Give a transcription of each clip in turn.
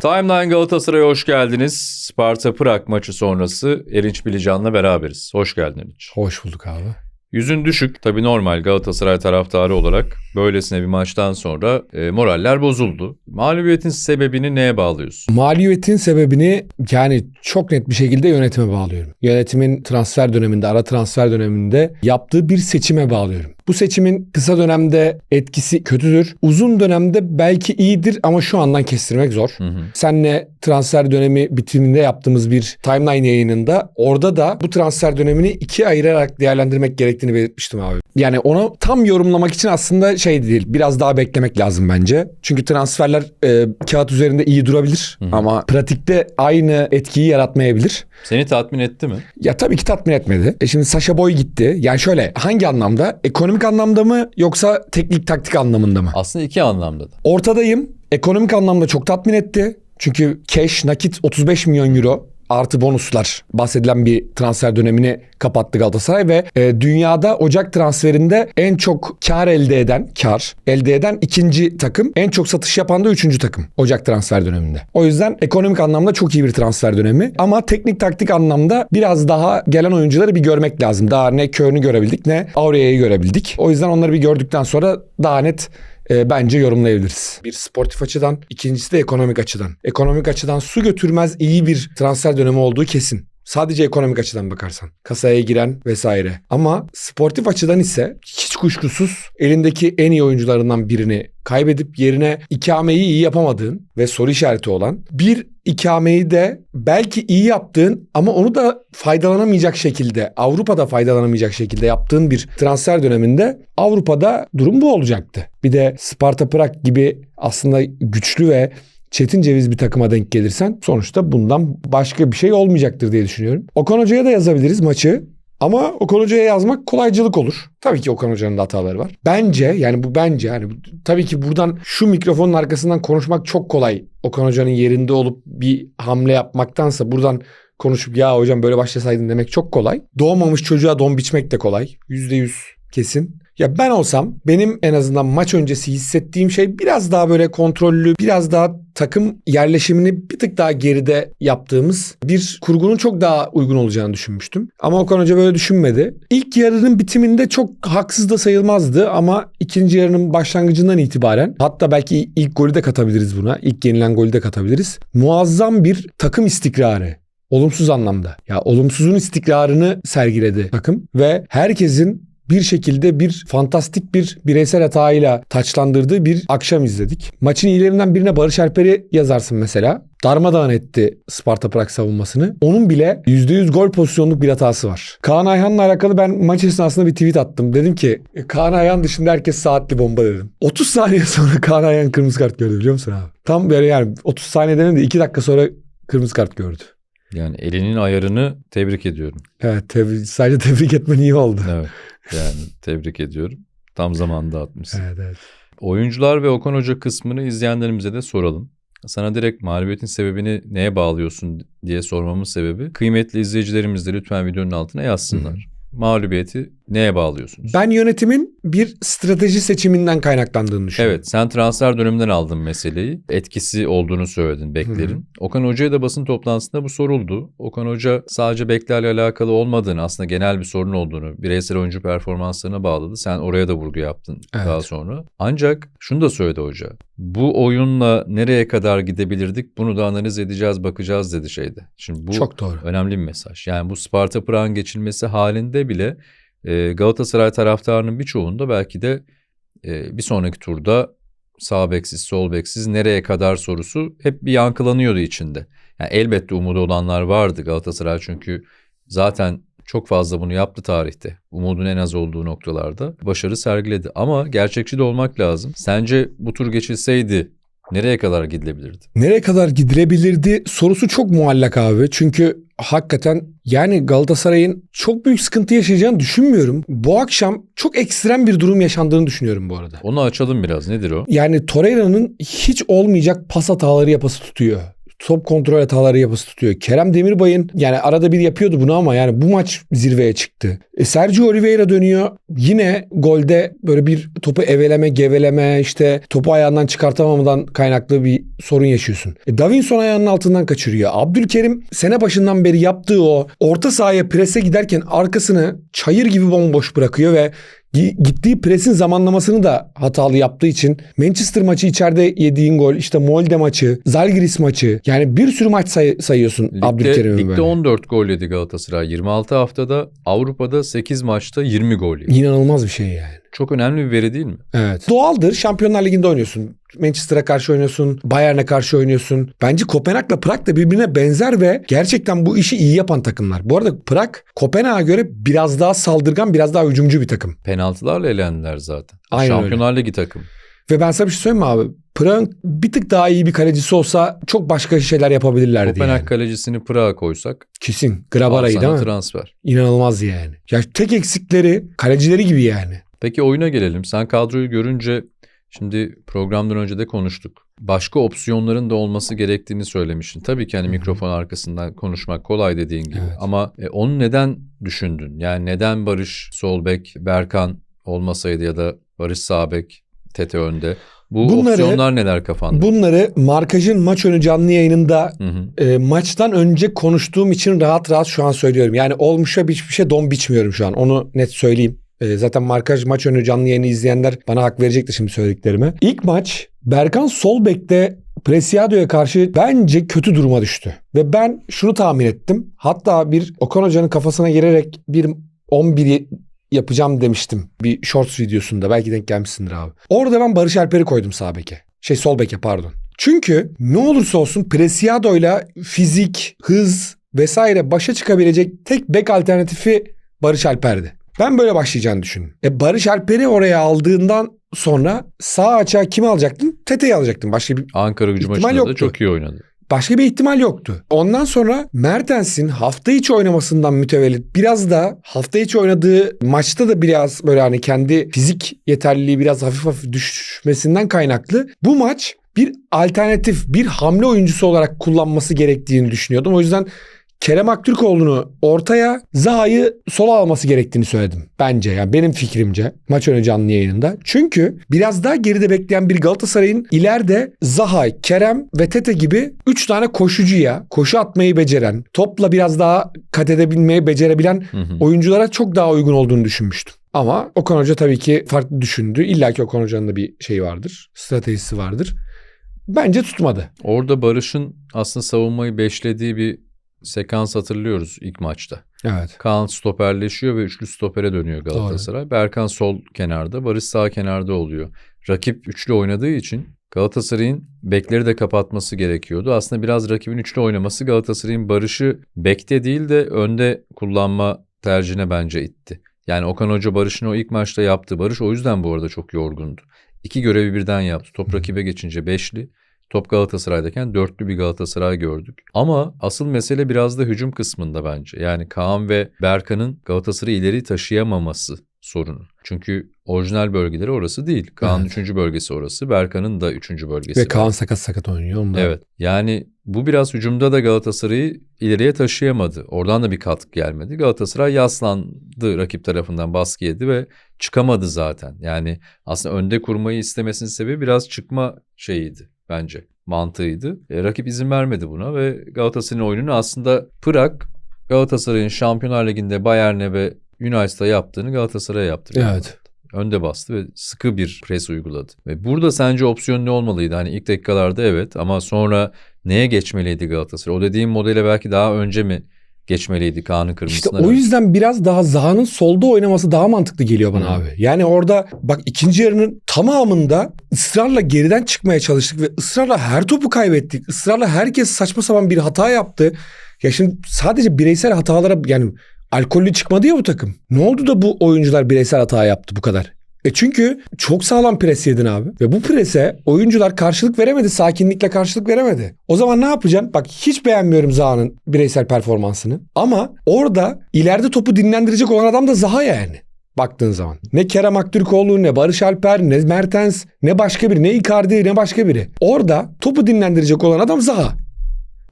Timeline Galatasaray'a hoş geldiniz. Sparta Prag maçı sonrası Erinç Bilican'la beraberiz. Hoş geldin Erinç. Hoş bulduk abi. Yüzün düşük. Tabii normal Galatasaray taraftarı olarak böylesine bir maçtan sonra e, moraller bozuldu. Mağlubiyetin sebebini neye bağlıyorsun? Mağlubiyetin sebebini yani çok net bir şekilde yönetime bağlıyorum. Yönetimin transfer döneminde, ara transfer döneminde yaptığı bir seçime bağlıyorum. Bu seçimin kısa dönemde etkisi kötüdür. Uzun dönemde belki iyidir ama şu andan kestirmek zor. Hı hı. Senle transfer dönemi bitiminde yaptığımız bir timeline yayınında orada da bu transfer dönemini ikiye ayırarak değerlendirmek gerektiğini belirtmiştim abi. Yani onu tam yorumlamak için aslında şey değil. Biraz daha beklemek lazım bence. Çünkü transferler e, kağıt üzerinde iyi durabilir Hı hı. ama pratikte aynı etkiyi yaratmayabilir. Seni tatmin etti mi? Ya tabii ki tatmin etmedi. E şimdi Sasha Boy gitti. Yani şöyle hangi anlamda? Ekonomik anlamda mı yoksa teknik taktik anlamında mı? Aslında iki anlamda da. Ortadayım. Ekonomik anlamda çok tatmin etti. Çünkü cash, nakit 35 milyon euro artı bonuslar bahsedilen bir transfer dönemini kapattı Galatasaray ve e, dünyada Ocak transferinde en çok kar elde eden, kar elde eden ikinci takım, en çok satış yapan da üçüncü takım Ocak transfer döneminde. O yüzden ekonomik anlamda çok iyi bir transfer dönemi ama teknik taktik anlamda biraz daha gelen oyuncuları bir görmek lazım. Daha ne Köln'ü görebildik ne Aurelia'yı görebildik. O yüzden onları bir gördükten sonra daha net e, bence yorumlayabiliriz. Bir sportif açıdan, ikincisi de ekonomik açıdan. Ekonomik açıdan su götürmez iyi bir transfer dönemi olduğu kesin. Sadece ekonomik açıdan bakarsan. Kasaya giren vesaire. Ama sportif açıdan ise hiç kuşkusuz elindeki en iyi oyuncularından birini kaybedip yerine ikameyi iyi yapamadığın ve soru işareti olan bir ikameyi de belki iyi yaptığın ama onu da faydalanamayacak şekilde Avrupa'da faydalanamayacak şekilde yaptığın bir transfer döneminde Avrupa'da durum bu olacaktı. Bir de Sparta Prag gibi aslında güçlü ve çetin ceviz bir takıma denk gelirsen sonuçta bundan başka bir şey olmayacaktır diye düşünüyorum. Okan Hoca'ya da yazabiliriz maçı. Ama Okan Hoca'ya yazmak kolaycılık olur. Tabii ki Okan Hoca'nın da hataları var. Bence yani bu bence yani tabii ki buradan şu mikrofonun arkasından konuşmak çok kolay. Okan Hoca'nın yerinde olup bir hamle yapmaktansa buradan konuşup ya hocam böyle başlasaydın demek çok kolay. Doğmamış çocuğa don biçmek de kolay. Yüzde yüz kesin. Ya ben olsam benim en azından maç öncesi hissettiğim şey biraz daha böyle kontrollü, biraz daha takım yerleşimini bir tık daha geride yaptığımız bir kurgunun çok daha uygun olacağını düşünmüştüm. Ama Okan Hoca böyle düşünmedi. İlk yarının bitiminde çok haksız da sayılmazdı ama ikinci yarının başlangıcından itibaren hatta belki ilk golü de katabiliriz buna. İlk yenilen golü de katabiliriz. Muazzam bir takım istikrarı. Olumsuz anlamda. Ya olumsuzun istikrarını sergiledi takım ve herkesin bir şekilde bir fantastik bir bireysel hatayla taçlandırdığı bir akşam izledik. Maçın iyilerinden birine Barış Alper'i yazarsın mesela. Darmadağın etti Sparta Prag savunmasını. Onun bile %100 gol pozisyonluk bir hatası var. Kaan Ayhan'la alakalı ben maç esnasında bir tweet attım. Dedim ki Kaan Ayhan dışında herkes saatli bomba dedim. 30 saniye sonra Kaan Ayhan kırmızı kart gördü biliyor musun abi? Tam böyle yani 30 saniye demeyeyim de 2 dakika sonra kırmızı kart gördü. Yani elinin ayarını tebrik ediyorum. Evet tebrik, sadece tebrik etmen iyi oldu. Evet. Yani tebrik ediyorum. Tam zamanında atmışsın. Evet evet. Oyuncular ve Okan Hoca kısmını izleyenlerimize de soralım. Sana direkt mağlubiyetin sebebini neye bağlıyorsun diye sormamın sebebi kıymetli izleyicilerimiz de lütfen videonun altına yazsınlar. Mağlubiyeti neye bağlıyorsunuz? Ben yönetimin bir strateji seçiminden kaynaklandığını düşünüyorum. Evet sen transfer döneminden aldın meseleyi. Etkisi olduğunu söyledin beklerin. Hı hı. Okan Hoca'ya da basın toplantısında bu soruldu. Okan Hoca sadece beklerle alakalı olmadığını aslında genel bir sorun olduğunu bireysel oyuncu performanslarına bağladı. Sen oraya da vurgu yaptın Evet. daha sonra. Ancak şunu da söyledi hoca. Bu oyunla nereye kadar gidebilirdik bunu da analiz edeceğiz bakacağız dedi şeyde. Şimdi bu Çok doğru. önemli bir mesaj. Yani bu Sparta Prag'ın geçilmesi halinde bile e, Galatasaray taraftarının birçoğunda belki de e, bir sonraki turda sağ beksiz sol beksiz nereye kadar sorusu hep bir yankılanıyordu içinde. Yani elbette umudu olanlar vardı Galatasaray çünkü zaten çok fazla bunu yaptı tarihte. Umudun en az olduğu noktalarda başarı sergiledi. Ama gerçekçi de olmak lazım. Sence bu tur geçilseydi nereye kadar gidilebilirdi? Nereye kadar gidilebilirdi sorusu çok muallak abi. Çünkü hakikaten yani Galatasaray'ın çok büyük sıkıntı yaşayacağını düşünmüyorum. Bu akşam çok ekstrem bir durum yaşandığını düşünüyorum bu arada. Onu açalım biraz. Nedir o? Yani Torreira'nın hiç olmayacak pas hataları yapası tutuyor. Top kontrol hataları yapısı tutuyor. Kerem Demirbay'ın yani arada bir yapıyordu bunu ama yani bu maç zirveye çıktı. E, Sergio Oliveira dönüyor. Yine golde böyle bir topu eveleme, geveleme işte topu ayağından çıkartamamadan kaynaklı bir sorun yaşıyorsun. E, Davinson ayağının altından kaçırıyor. Abdülkerim sene başından beri yaptığı o orta sahaya prese giderken arkasını çayır gibi bomboş bırakıyor ve gittiği presin zamanlamasını da hatalı yaptığı için Manchester maçı içeride yediğin gol, işte Molde maçı, Zalgiris maçı yani bir sürü maç say- sayıyorsun Ligde, Abdülkerim'in ligde böyle. 14 gol yedi Galatasaray 26 haftada. Avrupa'da 8 maçta 20 gol yedi. İnanılmaz bir şey yani. Çok önemli bir veri değil mi? Evet. Doğaldır. Şampiyonlar Ligi'nde oynuyorsun. Manchester'a karşı oynuyorsun. Bayern'e karşı oynuyorsun. Bence Kopenhag'la Prag da birbirine benzer ve gerçekten bu işi iyi yapan takımlar. Bu arada Prag Kopenhag'a göre biraz daha saldırgan, biraz daha hücumcu bir takım. Penaltılarla elendiler zaten. Aynen Şampiyonlar Ligi takım. Ve ben sana bir şey söyleyeyim mi abi? Prag'ın bir tık daha iyi bir kalecisi olsa çok başka şeyler yapabilirlerdi Kopenhag yani. kalecisini Prag'a koysak Kesin. Grabara'yı değil mi? transfer. İnanılmaz yani. Ya tek eksikleri kalecileri gibi yani. Peki oyuna gelelim. Sen kadroyu görünce şimdi programdan önce de konuştuk. Başka opsiyonların da olması gerektiğini söylemiştin. Tabii ki hani mikrofon arkasından konuşmak kolay dediğin gibi. Evet. Ama e, onu neden düşündün? Yani neden Barış Solbek, Berkan olmasaydı ya da Barış Sağbek, Tete önde? Bu Bunları- opsiyonlar neler kafanda? Bunları markajın maç önü canlı yayınında Hı hı. e, maçtan önce konuştuğum için rahat rahat şu an söylüyorum. Yani olmuşa hiçbir şey don biçmiyorum şu an. Onu net söyleyeyim. E, zaten markaj maç önü canlı yayını izleyenler bana hak verecektir şimdi söylediklerime. İlk maç Berkan Solbek'te Preciado'ya karşı bence kötü duruma düştü. Ve ben şunu tahmin ettim. Hatta bir Okan Hoca'nın kafasına girerek bir 11'i yapacağım demiştim. Bir shorts videosunda. Belki denk gelmişsindir abi. Orada ben Barış Alper'i koydum sağ beke. Şey sol beke pardon. Çünkü ne olursa olsun Preciado'yla fizik, hız vesaire başa çıkabilecek tek bek alternatifi Barış Alper'di. Ben böyle başlayacağını düşündüm. E Barış Alper'i oraya aldığından sonra sağ açığa kimi alacaktın? Tete'yi alacaktın. Başka bir Ankara gücü İhtimal maçında da yoktu. çok iyi oynadı. Başka bir ihtimal yoktu. Ondan sonra Mertens'in hafta içi oynamasından mütevellit biraz da hafta içi oynadığı maçta da biraz böyle hani kendi fizik yeterliliği biraz hafif hafif düşmesinden kaynaklı bu maç bir alternatif, bir hamle oyuncusu olarak kullanması gerektiğini düşünüyordum. O yüzden Kerem Aktürkoğlu'nu ortaya, Zaha'yı sola alması gerektiğini söyledim. Bence yani benim fikrimce maç önü canlı yayınında. Çünkü biraz daha geride bekleyen bir Galatasaray'ın ileride Zaha, Kerem ve Tete gibi 3 tane koşucuya, koşu atmayı beceren, topla biraz daha kat edebilmeyi becerebilen Hı hı. oyunculara çok daha uygun olduğunu düşünmüştüm. Ama Okan Hoca tabii ki farklı düşündü. İlla ki Okan Hoca'nın da bir şeyi vardır. Stratejisi vardır. Bence tutmadı. Orada Barış'ın aslında savunmayı beşlediği bir sekans hatırlıyoruz ilk maçta. Evet. Kaan stoperleşiyor ve üçlü stopere dönüyor Galatasaray. Berkan sol kenarda, Barış sağ kenarda oluyor. Rakip üçlü oynadığı için Galatasaray'ın bekleri de kapatması gerekiyordu. Aslında biraz rakibin üçlü oynaması Galatasaray'ın Barış'ı bekte değil de önde kullanma tercihine bence itti. Yani Okan Hoca Barış'ın o ilk maçta yaptı. Barış o yüzden bu arada çok yorgundu. İki görevi birden yaptı. Top rakibe geçince beşli. Top Galatasaray'dayken dörtlü bir Galatasaray gördük. Ama asıl mesele biraz da hücum kısmında bence. Yani Kaan ve Berkan'ın Galatasaray'ı ileri taşıyamaması sorunu. Çünkü orijinal bölgeleri orası değil. Kaan'ın Evet. üçüncü bölgesi orası. Berkan'ın da üçüncü bölgesi. Ve Kaan sakat sakat oynuyor. Ondan. Evet. Yani bu biraz hücumda da Galatasaray'ı ileriye taşıyamadı. Oradan da bir katkı gelmedi. Galatasaray yaslandı rakip tarafından baskı yedi ve çıkamadı zaten. Yani aslında önde kurmayı istemesinin sebebi biraz çıkma şeyiydi bence. Mantığıydı. E, rakip izin vermedi buna ve Galatasaray'ın oyununu aslında Prag Galatasaray'ın Şampiyonlar Ligi'nde Bayern'e ve United'a yaptığını Galatasaray'a yaptı. Evet. önde bastı ve sıkı bir pres uyguladı. Ve burada sence opsiyon ne olmalıydı? Hani ilk dakikalarda evet ama sonra neye geçmeliydi Galatasaray? O dediğim modele belki daha önce mi geçmeliydi Kaan'ın İşte kırmızısına? o yüzden biraz daha Zaha'nın solda oynaması daha mantıklı geliyor bana Hı. abi. Yani orada bak ikinci yarının tamamında ısrarla geriden çıkmaya çalıştık ve ısrarla her topu kaybettik. Israrla herkes saçma sapan bir hata yaptı. Ya şimdi sadece bireysel hatalara yani alkollü çıkmadı ya bu takım. Ne oldu da bu oyuncular bireysel hata yaptı bu kadar? E çünkü çok sağlam pres yedin abi. Ve bu prese oyuncular karşılık veremedi. Sakinlikle karşılık veremedi. O zaman ne yapacaksın? Bak hiç beğenmiyorum Zaha'nın bireysel performansını. Ama orada ileride topu dinlendirecek olan adam da Zaha yani. Baktığın zaman. Ne Kerem Aktürkoğlu, ne Barış Alper, ne Mertens, ne başka biri, ne Icardi, ne başka biri. Orada topu dinlendirecek olan adam Zaha.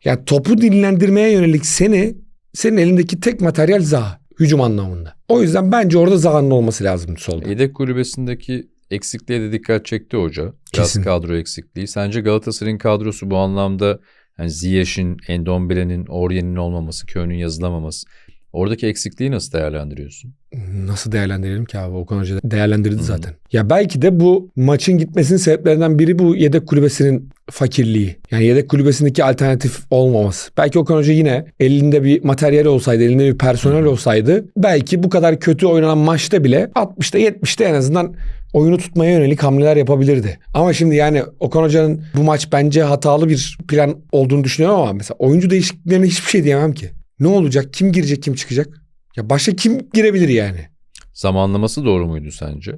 Ya topu dinlendirmeye yönelik seni senin elindeki tek materyal Zaha hücum anlamında. O yüzden bence orada Zaha'nın olması lazım solda. Yedek kulübesindeki eksikliğe de dikkat çekti hoca. Biraz Kesin. kadro eksikliği. Sence Galatasaray'ın kadrosu bu anlamda yani Ziyech'in, Endombele'nin, Aurier'in olmaması, Köln'ün yazılamaması. Oradaki eksikliği nasıl değerlendiriyorsun? Nasıl değerlendirelim ki abi? Okan Hoca değerlendirdi zaten. Ya belki de bu maçın gitmesinin sebeplerinden biri bu yedek kulübesinin fakirliği. Yani yedek kulübesindeki alternatif olmaması. Belki Okan Hoca yine elinde bir materyal olsaydı, elinde bir personel olsaydı belki bu kadar kötü oynanan maçta bile 60'ta 70'te en azından oyunu tutmaya yönelik hamleler yapabilirdi. Ama şimdi yani Okan Hoca'nın bu maç bence hatalı bir plan olduğunu düşünüyorum ama mesela oyuncu değişikliklerine hiçbir şey diyemem ki. Ne olacak? Kim girecek, kim çıkacak? Ya başka kim girebilir yani? Zamanlaması doğru muydu sence?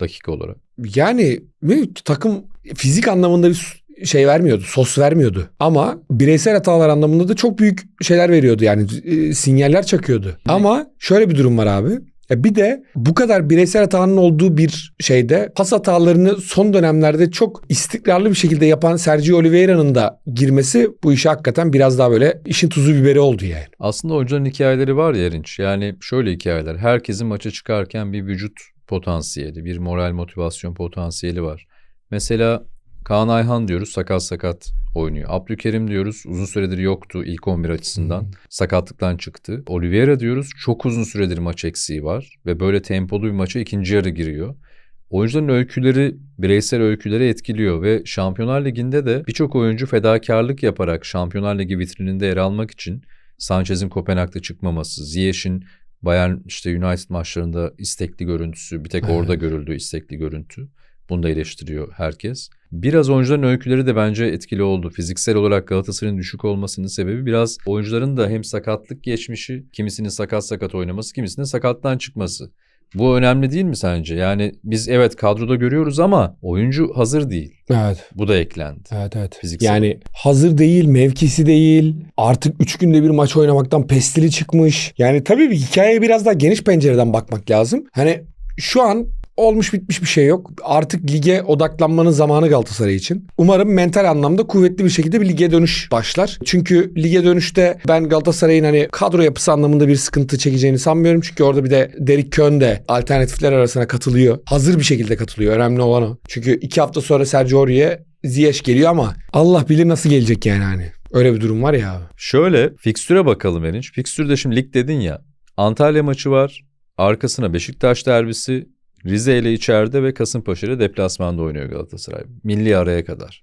Dakika olarak. Yani ne, takım fizik anlamında bir şey vermiyordu, sos vermiyordu. Ama bireysel hatalar anlamında da çok büyük şeyler veriyordu yani e, sinyaller çakıyordu. Ama şöyle bir durum var abi. Ya bir de bu kadar bireysel hatanın olduğu bir şeyde pas hatalarını son dönemlerde çok istikrarlı bir şekilde yapan Sergio Oliveira'nın da girmesi bu işe hakikaten biraz daha böyle işin tuzu biberi oldu yani. Aslında hocanın hikayeleri var ya Erinç. Yani şöyle hikayeler. Herkesin maça çıkarken bir vücut potansiyeli, bir moral motivasyon potansiyeli var. Mesela Kaan Ayhan diyoruz sakat sakat oynuyor. Abdülkerim diyoruz uzun süredir yoktu ilk 11 açısından. Sakatlıktan çıktı. Oliveira diyoruz çok uzun süredir maç eksiği var. Ve böyle tempolu bir maça ikinci yarı giriyor. Oyuncuların öyküleri bireysel öyküleri etkiliyor ve Şampiyonlar Ligi'nde de birçok oyuncu fedakarlık yaparak Şampiyonlar Ligi vitrininde yer almak için Sanchez'in Kopenhag'da çıkmaması, Ziyech'in Bayern işte United maçlarında istekli görüntüsü, bir tek orada görüldüğü istekli görüntü. Bunu da eleştiriyor herkes. Biraz oyuncuların öyküleri de bence etkili oldu. Fiziksel olarak Galatasaray'ın düşük olmasının sebebi biraz oyuncuların da hem sakatlık geçmişi, kimisinin sakat sakat oynaması, kimisinin sakattan çıkması. Bu önemli değil mi sence? Yani biz evet kadroda görüyoruz ama oyuncu hazır değil. Evet. Bu da eklendi. Evet evet. Fiziksel. Yani hazır değil, mevkisi değil. Artık 3 günde bir maç oynamaktan pestili çıkmış. Yani tabii bir hikayeye biraz daha geniş pencereden bakmak lazım. Hani şu an olmuş bitmiş bir şey yok. Artık lige odaklanmanın zamanı Galatasaray için. Umarım mental anlamda kuvvetli bir şekilde bir lige dönüş başlar. Çünkü lige dönüşte ben Galatasaray'ın hani kadro yapısı anlamında bir sıkıntı çekeceğini sanmıyorum. Çünkü orada bir de Derek Kön de alternatifler arasına katılıyor. Hazır bir şekilde katılıyor. Önemli olan o. Çünkü iki hafta sonra Sergio Aurier Ziyech geliyor ama Allah bilir nasıl gelecek yani hani. Öyle bir durum var ya. Şöyle fikstüre bakalım Erinç. Fikstürde şimdi lig dedin ya. Antalya maçı var. Arkasına Beşiktaş derbisi. Rize ile içeride ve Kasımpaşa ile deplasmanda oynuyor Galatasaray. Milli araya kadar.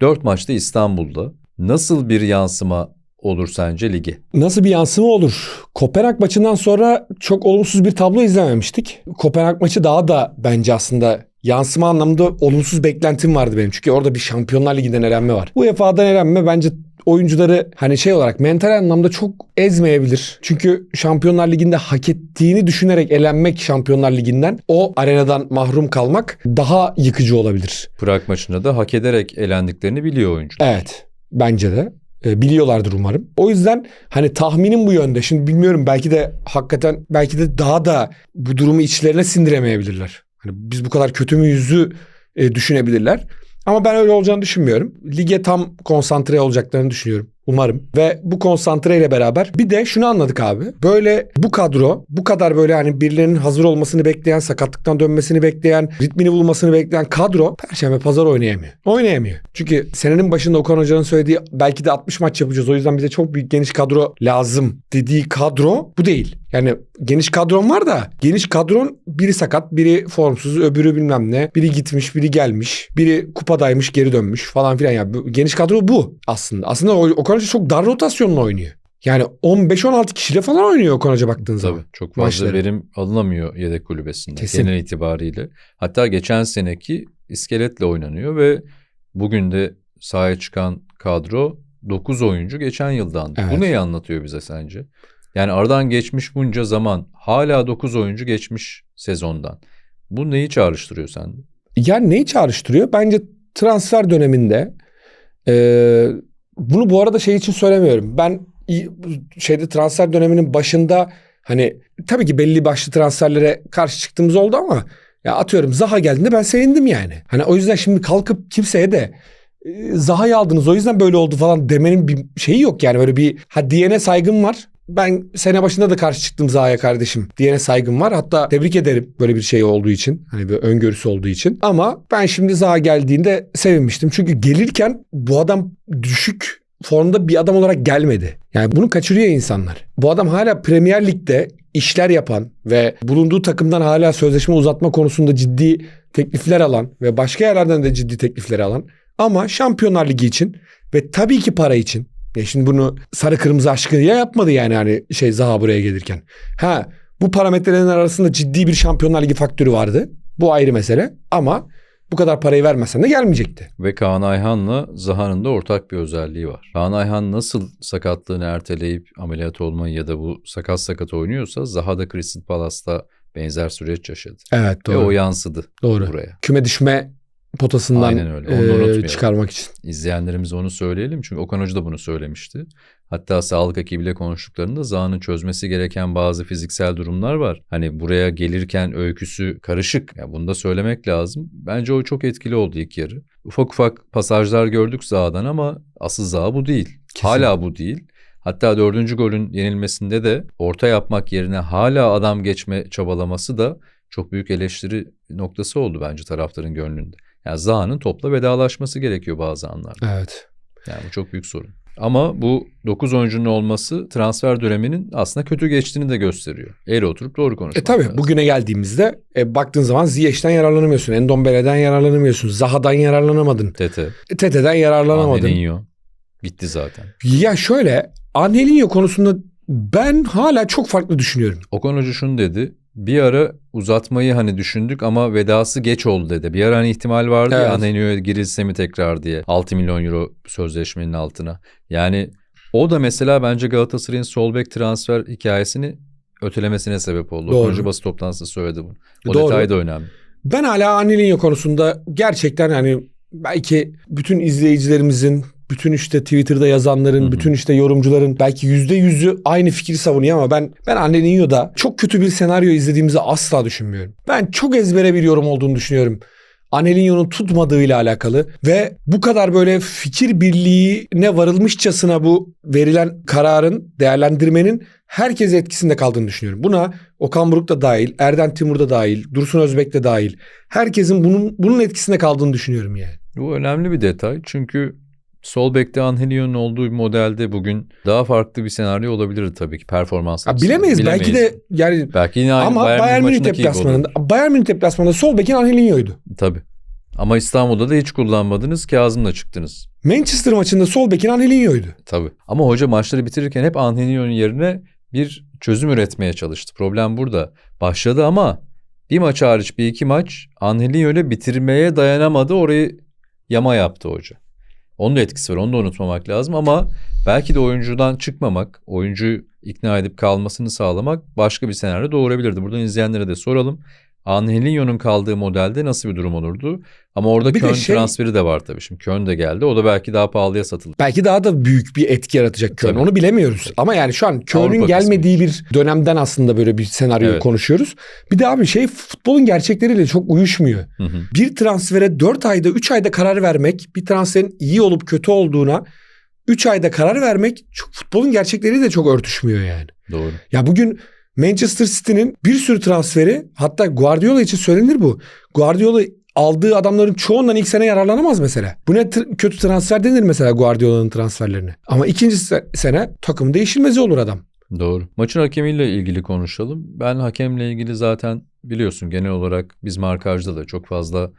Dört maçta İstanbul'da. Nasıl bir yansıma olur sence lige? Nasıl bir yansıma olur? Kopenhag maçından sonra çok olumsuz bir tablo izlememiştik. Kopenhag maçı daha da bence aslında yansıma anlamında olumsuz beklentim vardı benim. Çünkü orada bir Şampiyonlar Ligi'nden elenme var. UEFA'dan elenme bence oyuncuları hani şey olarak mental anlamda çok ezmeyebilir. Çünkü Şampiyonlar Ligi'nde hak ettiğini düşünerek elenmek Şampiyonlar Ligi'nden o arenadan mahrum kalmak daha yıkıcı olabilir. Prag maçında da hak ederek elendiklerini biliyor oyuncu. Evet bence de. E, biliyorlardır umarım. O yüzden hani tahminim bu yönde. Şimdi bilmiyorum belki de hakikaten belki de daha da bu durumu içlerine sindiremeyebilirler. Hani biz bu kadar kötü müyüzü e, düşünebilirler. Ama ben öyle olacağını düşünmüyorum. Lige tam konsantre olacaklarını düşünüyorum. Umarım. Ve bu konsantreyle beraber bir de şunu anladık abi. Böyle bu kadro bu kadar böyle hani birilerinin hazır olmasını bekleyen, sakatlıktan dönmesini bekleyen, ritmini bulmasını bekleyen kadro Perşembe pazar oynayamıyor. Oynayamıyor. Çünkü senenin başında Okan Hoca'nın söylediği belki de 60 maç yapacağız. O yüzden bize çok büyük geniş kadro lazım dediği kadro bu değil. Yani geniş kadron var da geniş kadron biri sakat, biri formsuz, öbürü bilmem ne. Biri gitmiş, biri gelmiş, biri kupadaymış, geri dönmüş falan filan. Yani geniş kadro bu aslında. Aslında Okan Hoca çok dar rotasyonla oynuyor. Yani 15-16 kişiyle falan oynuyor Okan Hoca baktığın Tabii zaman. çok fazla maçları. verim alınamıyor yedek kulübesinde Kesin. genel itibariyle. Hatta geçen seneki iskeletle oynanıyor ve bugün de sahaya çıkan kadro 9 oyuncu geçen yıldan. Evet. Bu neyi anlatıyor bize sence? Yani aradan geçmiş bunca zaman hala 9 oyuncu geçmiş sezondan. Bu neyi çağrıştırıyor sende? Yani neyi çağrıştırıyor? Bence transfer döneminde e, bunu bu arada şey için söylemiyorum. Ben şeyde transfer döneminin başında hani tabii ki belli başlı transferlere karşı çıktığımız oldu ama ya atıyorum Zaha geldiğinde ben sevindim yani. Hani o yüzden şimdi kalkıp kimseye de Zaha'yı aldınız o yüzden böyle oldu falan demenin bir şeyi yok yani böyle bir ha diyene saygım var. Ben sene başında da karşı çıktım Zaha'ya kardeşim. Diyene saygım var. Hatta tebrik ederim böyle bir şey olduğu için. Hani bir öngörüsü olduğu için. Ama ben şimdi Zaha geldiğinde sevinmiştim. Çünkü gelirken bu adam düşük formda bir adam olarak gelmedi. Yani bunu kaçırıyor insanlar. Bu adam hala Premier Lig'de işler yapan ve bulunduğu takımdan hala sözleşme uzatma konusunda ciddi teklifler alan ve başka yerlerden de ciddi teklifler alan ama Şampiyonlar Ligi için ve tabii ki para için. Ya şimdi bunu sarı kırmızı aşkıyla yapmadı yani hani şey Zaha buraya gelirken. Ha bu parametrelerin arasında ciddi bir Şampiyonlar Ligi faktörü vardı. Bu ayrı mesele ama bu kadar parayı vermesen de gelmeyecekti. Ve Kaan Ayhan'la Zaha'nın da ortak bir özelliği var. Kaan Ayhan nasıl sakatlığını erteleyip ameliyat olmayı ya da bu sakat sakat oynuyorsa Zaha da Crystal Palace'ta benzer süreç yaşadı. Evet Ve o yansıdı Doğru. buraya. Küme düşme potasından Aynen öyle. E, çıkarmak için. İzleyenlerimize onu söyleyelim çünkü Okan Hoca da bunu söylemişti. Hatta sağlık ekibiyle konuştuklarında Zaha'nın çözmesi gereken bazı fiziksel durumlar var. Hani buraya gelirken öyküsü karışık. Ya bunu da söylemek lazım. Bence o çok etkili oldu ilk yarı. Ufak ufak pasajlar gördük Zaha'dan ama asıl Zaha bu değil. Kesin. Hala bu değil. Hatta dördüncü golün yenilmesinde de orta yapmak yerine hala adam geçme çabalaması da çok büyük eleştiri noktası oldu bence taraftarın gönlünde. Yani Zaha'nın topla vedalaşması gerekiyor bazı anlarda. Evet. Yani bu çok büyük sorun. Ama bu 9 oyuncunun olması transfer döneminin aslında kötü geçtiğini de gösteriyor. Eğri oturup doğru konuşmak E tabii lazım. bugüne geldiğimizde e, baktığın zaman Ziyech'ten yararlanamıyorsun. Endombele'den yararlanamıyorsun. Zaha'dan yararlanamadın. Tete, E, Tete'den yararlanamadın. Angelinho gitti zaten. Ya şöyle Angelinho konusunda ben hala çok farklı düşünüyorum. Okan Hoca şunu dedi. Bir ara uzatmayı hani düşündük ama vedası geç oldu dedi. Bir ara hani ihtimal vardı Evet. ya Angelinho'ya girilse mi tekrar diye. 6 milyon euro sözleşmenin altına. Yani o da mesela bence Galatasaray'ın sol bek transfer hikayesini ötelemesine sebep oldu. Doğru. Basın toplantısında söyledi bunu. O Doğru. detay da önemli. Ben hala Angelinho konusunda gerçekten hani belki bütün izleyicilerimizin, bütün işte Twitter'da yazanların, Hı hı. bütün işte yorumcuların belki yüzde yüzü aynı fikri savunuyor ama ben ben Angelinho'da çok kötü bir senaryo izlediğimizi asla düşünmüyorum. Ben çok ezbere bir yorum olduğunu düşünüyorum. Angelinho'nun tutmadığıyla alakalı ve bu kadar böyle fikir birliğine varılmışçasına bu verilen kararın, değerlendirmenin herkes etkisinde kaldığını düşünüyorum. Buna Okan Buruk da dahil, Erden Timur da dahil, Dursun Özbek de dahil. Herkesin bunun bunun etkisinde kaldığını düşünüyorum yani. Bu önemli bir detay çünkü sol bekte Angelinho'nun olduğu bir modelde bugün daha farklı bir senaryo olabilirdi tabii ki performans Ha, açısından. bilemeyiz. Belki de yani belki yine aynı ama Bayern, Bayern, Münih deplasmanında. Bayern Münih deplasmanında sol bekin Angelinho'ydu. Tabii. Ama İstanbul'da da hiç kullanmadınız. Kazım'la çıktınız. Manchester maçında sol bekin Angelinho'ydu. Tabii. Ama hoca maçları bitirirken hep Angelinho'nun yerine bir çözüm üretmeye çalıştı. Problem burada. Başladı ama bir maç hariç bir iki maç Angelinho ile bitirmeye dayanamadı. Orayı yama yaptı hoca. Onun da etkisi var. Onu da unutmamak lazım ama belki de oyuncudan çıkmamak, oyuncuyu ikna edip kalmasını sağlamak başka bir senaryo doğurabilirdi. Buradan izleyenlere de soralım. Angelinho'nun kaldığı modelde nasıl bir durum olurdu? Ama orada Bir Köln şey- transferi de var tabii. Şimdi Köln de geldi. O da belki daha pahalıya satılır. Belki daha da büyük bir etki yaratacak Köln. Tabii. Onu bilemiyoruz. Ama yani şu an Köln'ün gelmediği bir dönemden aslında böyle bir senaryo Evet. konuşuyoruz. Bir de abi şey futbolun gerçekleriyle çok uyuşmuyor. Hı hı. Bir transfere 4 ayda 3 ayda karar vermek, bir transferin iyi olup kötü olduğuna 3 ayda karar vermek çok, futbolun gerçekleriyle de çok örtüşmüyor yani. Doğru. Ya bugün Manchester City'nin bir sürü transferi hatta Guardiola için söylenir bu. Guardiola aldığı adamların çoğundan ilk sene yararlanamaz mesela. Bu ne tr- kötü transfer denir mesela Guardiola'nın transferlerine. Ama ikinci se- sene takım değişilmezi olur adam. Doğru. Maçın hakemiyle ilgili konuşalım. Ben hakemle ilgili zaten biliyorsun genel olarak biz markajda da çok fazla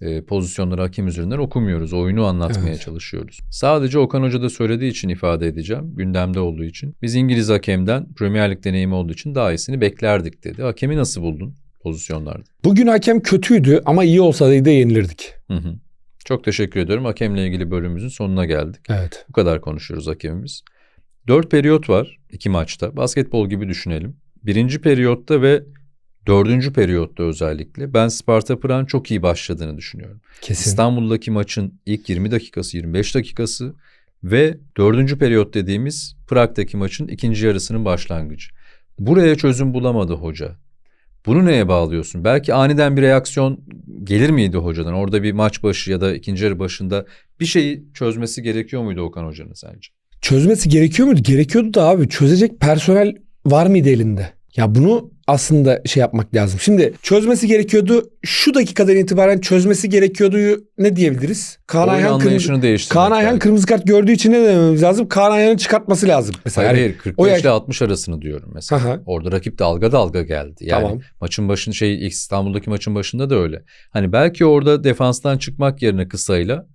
e, pozisyonları hakem üzerinden okumuyoruz. Oyunu anlatmaya Evet. çalışıyoruz. Sadece Okan Hoca da söylediği için ifade edeceğim. Gündemde olduğu için. Biz İngiliz hakemden Premier Lig deneyimi olduğu için daha iyisini beklerdik dedi. Hakemi nasıl buldun pozisyonlarda? Bugün hakem kötüydü ama iyi olsaydı yenilirdik. Hı hı. Çok teşekkür ediyorum. Hakemle ilgili bölümümüzün sonuna geldik. Evet. Bu kadar konuşuyoruz hakemimiz. Dört periyot var iki maçta. Basketbol gibi düşünelim. Birinci periyotta ve dördüncü periyotta özellikle ben Sparta Prag'ın çok iyi başladığını düşünüyorum. Kesin. İstanbul'daki maçın ilk 20 dakikası, 25 dakikası ve dördüncü periyot dediğimiz Prag'daki maçın ikinci yarısının başlangıcı. Buraya çözüm bulamadı hoca. Bunu neye bağlıyorsun? Belki aniden bir reaksiyon gelir miydi hocadan? Orada bir maç başı ya da ikinci yarı başında bir şeyi çözmesi gerekiyor muydu Okan Hoca'nın sence? Çözmesi gerekiyor muydu? Gerekiyordu da abi. Çözecek personel var mıydı elinde? Ya bunu aslında şey yapmak lazım. Şimdi çözmesi gerekiyordu. Şu dakikadan itibaren çözmesi gerekiyordu ne diyebiliriz? Kaan Oyun Ayhan, kırmızı, anlayışını değiştirmek. Kaan Ayhan belki. kırmızı kart gördüğü için ne dememiz lazım? Kaan Ayhan'ın çıkartması lazım. Mesela Hayır, yani- hayır 45 o yaş- ile 60 arasını diyorum mesela. Aha. Orada rakip dalga dalga geldi. Yani Tamam. maçın başında şey İstanbul'daki maçın başında da öyle. Hani belki orada defanstan çıkmak yerine kısayla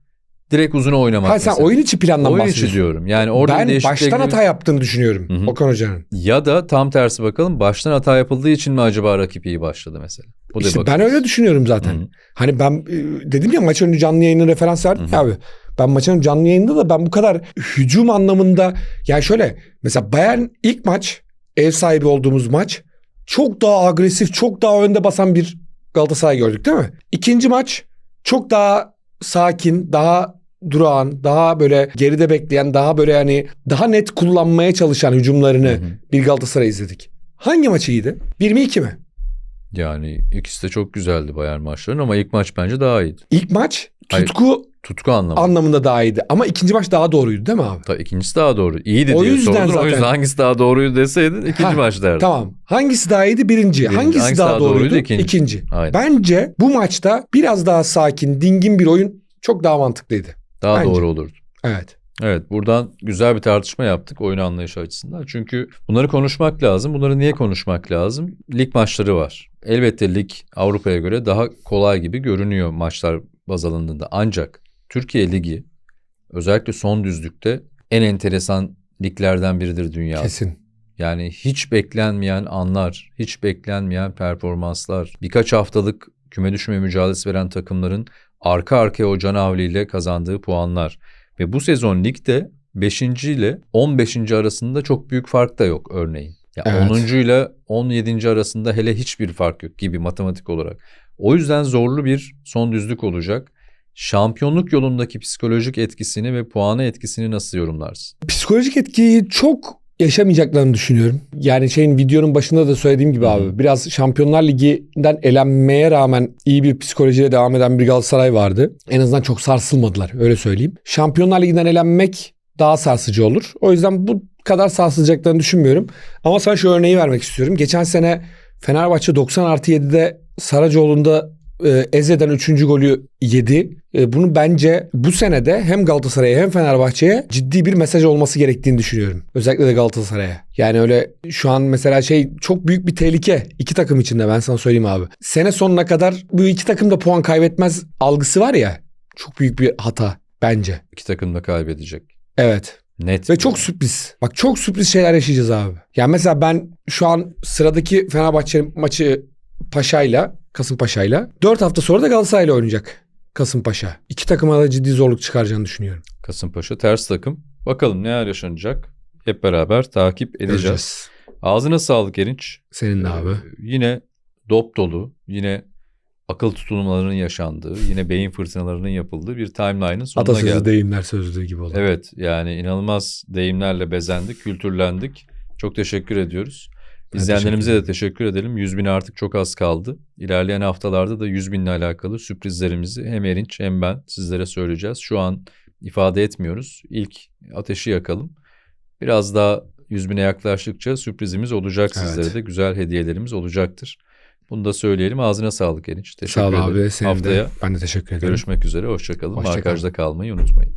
direkt uzun oynamak Ha sen mesela. oyun içi plandan Oyun içi bahsediyorsun. diyorum. Yani orada bir ben değişikliğe baştan girip- hata yaptığını düşünüyorum Hı hı. Okan Hoca'nın. Ya da tam tersi bakalım baştan hata yapıldığı için mi acaba rakip iyi başladı mesela? Bu da İşte ben öyle düşünüyorum zaten. Hı hı. Hani ben e, dedim ya maç önü canlı yayının referans verdim ya abi. Ben maçın canlı yayında da ben bu kadar hücum anlamında yani şöyle mesela Bayern ilk maç ev sahibi olduğumuz maç çok daha agresif, çok daha önde basan bir Galatasaray gördük değil mi? İkinci maç çok daha sakin, daha durağan, daha böyle geride bekleyen, daha böyle yani daha net kullanmaya çalışan hücumlarını Hı hı. bir Galatasaray izledik. Hangi maç iyiydi? 1 mi 2 mi? Yani ikisi de çok güzeldi Bayern maçların ama ilk maç bence daha iyiydi. İlk maç Hayır. tutku Tutku anlamında. anlamında daha iyiydi. Ama ikinci maç daha doğruydu değil mi abi? Ta, ikincisi daha doğru. İyiydi O diye yüzden sordun. O zaten- yüzden hangisi daha doğruydu deseydin ikinci Ha, maç derdin. Tamam. Hangisi daha iyiydi? Birinci. Birinci. Hangisi, Hangisi daha, daha doğruydu? doğruydu? İkinci. İkinci. Aynen. Bence bu maçta biraz daha sakin, dingin bir oyun çok daha mantıklıydı. Daha bence. doğru olurdu. Evet. Evet buradan güzel bir tartışma yaptık oyun anlayışı açısından. Çünkü bunları konuşmak lazım. Bunları niye konuşmak lazım? Lig maçları var. Elbette lig Avrupa'ya göre daha kolay gibi görünüyor maçlar baz alındığında. Ancak Türkiye Ligi özellikle son düzlükte en enteresan liglerden biridir dünyada. Kesin. Yani hiç beklenmeyen anlar, hiç beklenmeyen performanslar, birkaç haftalık küme düşme mücadelesi veren takımların arka arkaya o canavliyle kazandığı puanlar. Ve bu sezon ligde 5. ile 15. arasında çok büyük fark da yok örneğin. Ya Evet. 10. ile 17. arasında hele hiçbir fark yok gibi matematik olarak. O yüzden zorlu bir son düzlük olacak. Şampiyonluk yolundaki psikolojik etkisini ve puanı etkisini nasıl yorumlarsın? Psikolojik etkiyi çok yaşamayacaklarını düşünüyorum. Yani şeyin videonun başında da söylediğim gibi abi biraz Şampiyonlar Ligi'nden elenmeye rağmen iyi bir psikolojiyle devam eden bir Galatasaray vardı. En azından çok sarsılmadılar öyle söyleyeyim. Şampiyonlar Ligi'nden elenmek daha sarsıcı olur. O yüzden bu kadar sarsılacaklarını düşünmüyorum. Ama sana şu örneği vermek istiyorum. Geçen sene Fenerbahçe 90 artı 7'de Saracoğlu'nda e, Eze'den 3. golü yedi. E, bunu bence bu senede hem Galatasaray'a hem Fenerbahçe'ye ciddi bir mesaj olması gerektiğini düşünüyorum. Özellikle de Galatasaray'a. Yani öyle şu an mesela şey çok büyük bir tehlike iki takım içinde ben sana söyleyeyim abi. Sene sonuna kadar bu iki takım da puan kaybetmez algısı var ya. Çok büyük bir hata bence. İki takım da kaybedecek. Evet. Net. Ve çok sürpriz. Bak çok sürpriz şeyler yaşayacağız abi. Yani mesela ben şu an sıradaki Fenerbahçe maçı Paşa'yla, Kasımpaşa'yla 4 hafta sonra da Galatasaray'la oynayacak Kasımpaşa. İki takıma da ciddi zorluk çıkaracağını düşünüyorum. Kasımpaşa ters takım. Bakalım neler yaşanacak. Hep beraber takip edeceğiz. Göreceğiz. Ağzına sağlık Erinç. Senin de Ee, abi. Yine dop dolu, yine akıl tutulmalarının yaşandığı, yine beyin fırtınalarının yapıldığı bir timeline'ın sonuna Atasözü geldik. deyimler sözlüğü gibi olan. Evet yani inanılmaz deyimlerle bezendik, kültürlendik. Çok teşekkür ediyoruz. İzleyenlerimize teşekkür de teşekkür edelim. 100 bin artık çok az kaldı. İlerleyen haftalarda da 100 binle alakalı sürprizlerimizi hem Erinç hem ben sizlere söyleyeceğiz. Şu an ifade etmiyoruz. İlk ateşi yakalım. Biraz daha 100 bine yaklaştıkça sürprizimiz olacak Evet. sizlere de. Güzel hediyelerimiz olacaktır. Bunu da söyleyelim. Ağzına sağlık Erinç. Teşekkür Sağ ol ederim. abi. Senin Haftaya de. Ben de teşekkür ederim. görüşmek üzere. Hoşçakalın. Hoşça. Markajda kalmayı unutmayın.